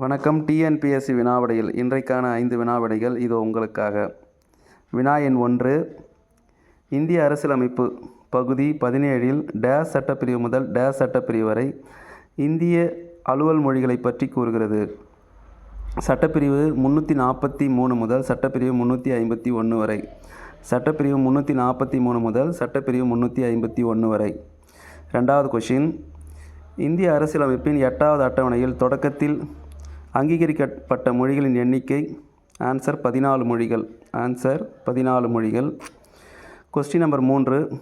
வணக்கம். டிஎன்பிஎஸ்சி வினாவிடையில். இன்றைக்கான ஐந்து வினாவிடைகள் இது உங்களுக்காக. வினா எண் ஒன்று. இந்திய அரசியலமைப்பு பகுதி பதினேழில் டேஸ் சட்டப்பிரிவு முதல் டேஸ் சட்டப்பிரிவு வரை இந்திய அலுவல் மொழிகளை பற்றி கூறுகிறது. சட்டப்பிரிவு முந்நூற்றி நாற்பத்தி மூணு முதல் சட்டப்பிரிவு முந்நூற்றி ஐம்பத்தி ஒன்று வரை. சட்டப்பிரிவு முந்நூற்றி நாற்பத்தி மூணு முதல் சட்டப்பிரிவு முந்நூற்றி ஐம்பத்தி ஒன்று வரை. ரெண்டாவது கொஷின் இந்திய அரசியலமைப்பின் எட்டாவது அட்டவணையில் தொடக்கத்தில் அங்கீகரிக்கப்பட்ட மொழிகளின் எண்ணிக்கை ஆன்சர் பதினாலு மொழிகள். ஆன்சர் பதினாலு மொழிகள். கொஸ்டின் நம்பர் மூன்று.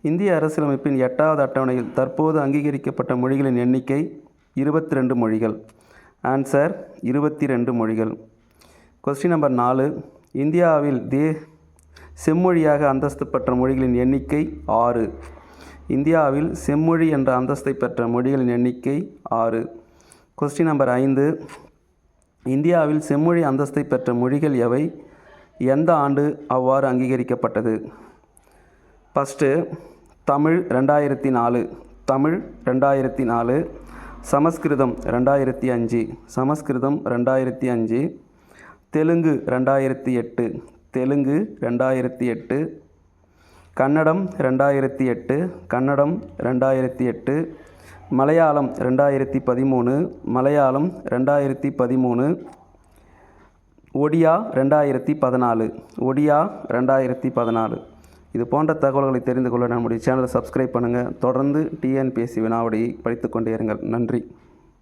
இந்திய அரசியலமைப்பின் எட்டாவது அட்டவணையில் தற்போது அங்கீகரிக்கப்பட்ட மொழிகளின் எண்ணிக்கை இருபத்தி ரெண்டு மொழிகள். ஆன்சர் இருபத்தி ரெண்டு மொழிகள். கொஸ்டின் நம்பர் நாலு. இந்தியாவில் தே செம்மொழியாக அந்தஸ்து பெற்ற மொழிகளின் எண்ணிக்கை ஆறு. இந்தியாவில் செம்மொழி என்ற அந்தஸ்தை பெற்ற மொழிகளின் எண்ணிக்கை ஆறு. கொஸ்டின் நம்பர் ஐந்து. இந்தியாவில் செம்மொழி அந்தஸ்தை பெற்ற மொழிகள் எவை? எந்த ஆண்டு அவ்வாறு அங்கீகரிக்கப்பட்டது? ஃபஸ்ட்டு தமிழ் ரெண்டாயிரத்தி நாலு தமிழ் ரெண்டாயிரத்தி நாலு சமஸ்கிருதம் ரெண்டாயிரத்தி அஞ்சு சமஸ்கிருதம் ரெண்டாயிரத்தி அஞ்சு தெலுங்கு ரெண்டாயிரத்தி எட்டு தெலுங்கு ரெண்டாயிரத்தி எட்டு கன்னடம் ரெண்டாயிரத்தி எட்டு கன்னடம் ரெண்டாயிரத்தி எட்டு மலையாளம் ரெண்டாயிரத்தி பதிமூணு மலையாளம் ரெண்டாயிரத்தி பதிமூணு ஒடியா ரெண்டாயிரத்தி பதினாலு ஒடியா ரெண்டாயிரத்தி பதினாலு. இது போன்ற தகவல்களை தெரிந்து கொள்ள நம்முடைய சேனலை சப்ஸ்கிரைப் பண்ணுங்கள் தொடர்ந்து டிஎன்பிஎஸ்சி வினாவடியை படித்துக்கொண்டே இருங்கள். நன்றி.